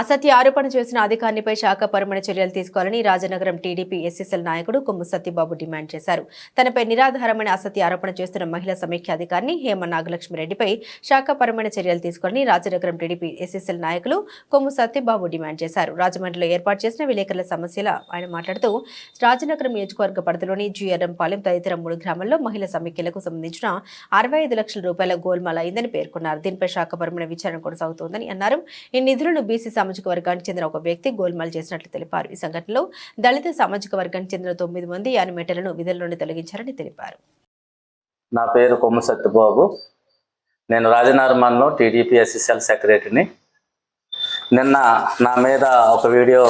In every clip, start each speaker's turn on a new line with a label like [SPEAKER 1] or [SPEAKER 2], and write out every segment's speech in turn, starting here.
[SPEAKER 1] అసత్య ఆరోపణ చేసిన అధికారినిపై శాఖపరమైన చర్యలు తీసుకోవాలని రాజనగరం టీడీపీ ఎస్ఎస్ఎల్ నాయకుడు కొమ్ము సత్యబాబు డిమాండ్ చేశారు. తనపై నిరాధారమైన అసత్య ఆరోపణ చేస్తున్న మహిళా సమీక్ష అధికారిని హేమ నాగలక్ష్మి రెడ్డిపై శాఖపరమైన చర్యలు తీసుకోవాలని రాజనగరం టీడీపీ ఎస్ఎస్ఎల్ నాయకులు కొమ్ము సత్యబాబు డిమాండ్ చేశారు. రాజమండ్రిలో ఏర్పాటు చేసిన విలేకరుల సమస్యల ఆయన మాట్లాడుతూ రాజనగరం నియోజకవర్గ పరిధిలోని జీఎర్ఎంపాలెం తదితర మూడు గ్రామాల్లో మహిళా సమీక్షలకు సంబంధించిన అరవై ఐదు లక్షల రూపాయల గోల్మాల అయిందని పేర్కొన్నారు. దీనిపై శాఖపరమైన విచారణ కొనసాగుతోందని అన్నారు. ఈ నిధులను బీసీ సామాజిక వర్గానికి చెందిన ఒక వ్యక్తి గోల్మాల్ చేసినట్లు తెలిపారు. ఈ సంఘటనలో దళిత సామాజిక వర్గానికి చెందిన తొమ్మిది మంది యానిమేటర్లను విధుల నుండి తొలగించారని తెలిపారు.
[SPEAKER 2] నా పేరు కొమ్మ సత్యబాబు. నేను రాజనగరంలో టీడీపీ ఎస్ఎస్ఎల్ సెక్రటరీని. నిన్న నా మీద ఒక వీడియో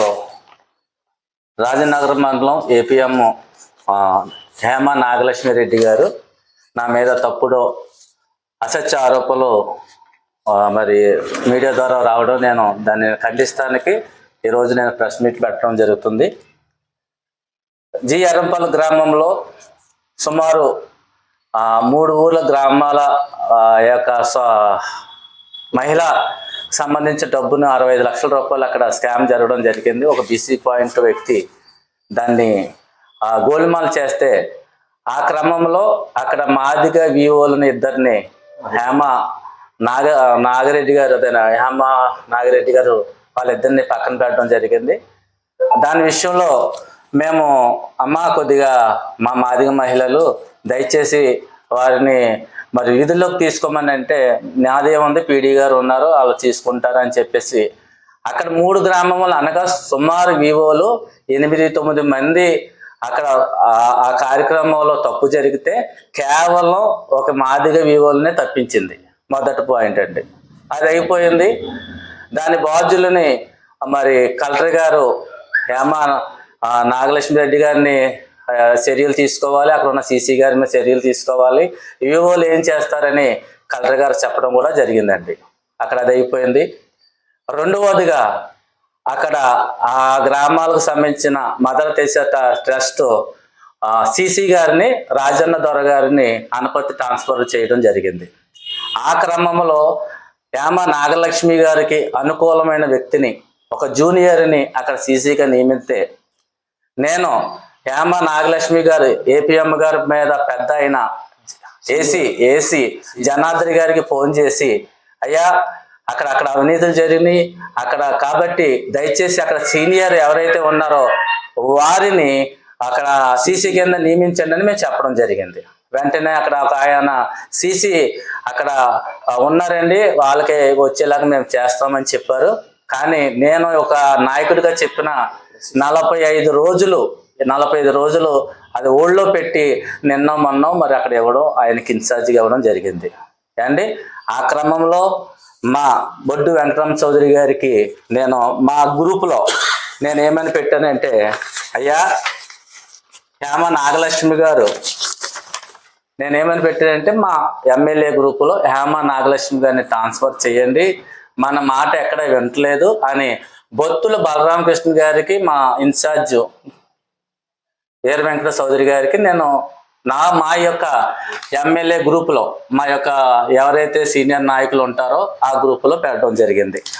[SPEAKER 2] రాజనగరం మండలం ఏపీఎం హేమ నాగలక్ష్మి రెడ్డి గారు నా మీద తప్పుడు అసత్య ఆరోపణలు మరి మీడియా ద్వారా రావడం నేను దాన్ని ఖండిస్తానికి ఈరోజు నేను ప్రెస్ మీట్ పెట్టడం జరుగుతుంది. జి ఎర్రంపల్లి గ్రామంలో సుమారు మూడు ఊర్ల గ్రామాల యొక్క స- మహిళ సంబంధించిన డబ్బును అరవై ఐదు లక్షల రూపాయలు అక్కడ స్కామ్ జరగడం జరిగింది. ఒక బీసీ పాయింట్ వ్యక్తి దాన్ని గోల్మాల్ చేస్తే ఆ క్రమంలో అక్కడ మాదిగ విఓలను ఇద్దరిని హేమ నాగ నాగిరెడ్డి గారు అదే నాగరెడ్డి నాగిరెడ్డి గారు వాళ్ళిద్దరిని పక్కన పెట్టడం జరిగింది. దాని విషయంలో మేము అమ్మ కొద్దిగా మా మాదిగ మహిళలు దయచేసి వారిని మరి విధుల్లోకి తీసుకోమని అంటే నాదేముంది పీడీ గారు ఉన్నారు వాళ్ళు తీసుకుంటారని చెప్పేసి. అక్కడ మూడు గ్రామములు అనగా సుమారు వివోలు ఎనిమిది తొమ్మిది మంది అక్కడ ఆ- ఆ కార్యక్రమంలో తప్పు జరిగితే కేవలం ఒక మాదిగ వివోలనే తప్పించింది. మొదటి పాయింట్ అండి. అది అయిపోయింది. దాని బాధ్యులని మరి కలెక్టర్ గారు హేమా నాగలక్ష్మి రెడ్డి గారిని చర్యలు తీసుకోవాలి. అక్కడ ఉన్న సీసీ గారి మీద చర్యలు తీసుకోవాలి. ఈవోలు ఏం చేస్తారని కలెక్టర్ గారు చెప్పడం కూడా జరిగిందండి. అక్కడ అది అయిపోయింది. రెండవదిగా అక్కడ ఆ గ్రామాలకు సంబంధించిన మదర్ తెసేట ట్రస్ట్ సిసి గారిని రాజన్న దొర గారిని అనపతి ట్రాన్స్ఫర్ చేయడం జరిగింది. ఆ క్రమంలో యామ నాగలక్ష్మి గారికి అనుకూలమైన వ్యక్తిని ఒక జూనియర్ని అక్కడ సీసీగా నియమిస్తే నేను యామ నాగలక్ష్మి గారు ఏపీఎం గారి మీద పెద్ద అయిన ఏసీ ఏసీ జనార్దరి గారికి ఫోన్ చేసి అయ్యా అక్కడ అక్కడ అవినీతులు జరిగినాయి. అక్కడ కాబట్టి దయచేసి అక్కడ సీనియర్ ఎవరైతే ఉన్నారో వారిని అక్కడ సీసీ కింద నియమించండి అని మేము చెప్పడం జరిగింది. వెంటనే అక్కడ ఒక ఆయన సీసీ అక్కడ ఉన్నారండి. వాళ్ళకి వచ్చేలాగా మేము చేస్తామని చెప్పారు. కానీ నేను ఒక నాయకుడిగా చెప్పిన నలభై ఐదు రోజులు నలభై ఐదు రోజులు అది ఓళ్ళో పెట్టి నిన్న మొన్న మరి అక్కడ ఇవ్వడం ఆయనకి ఇన్ఛార్జిగా ఇవ్వడం జరిగింది. అండి ఆ క్రమంలో మా బొడ్డు వెంకటరామ చౌదరి గారికి నేను మా గ్రూపులో నేను ఏమని పెట్టానంటే అయ్యా హేమ నాగలక్ష్మి గారు నేనేమని పెట్టానంటే మా ఎమ్మెల్యే గ్రూపులో హేమ నాగలక్ష్మి గారిని ట్రాన్స్ఫర్ చేయండి. మన మాట ఎక్కడ వింటలేదు అని బొత్తుల బలరామకృష్ణ గారికి మా ఇన్ఛార్జ్ వీర వెంకట చౌదరి గారికి నేను నా మా యొక్క ఎమ్మెల్యే గ్రూపులో మా యొక్క ఎవరైతే సీనియర్ నాయకులు ఉంటారో ఆ గ్రూపులో పెట్టడం జరిగింది.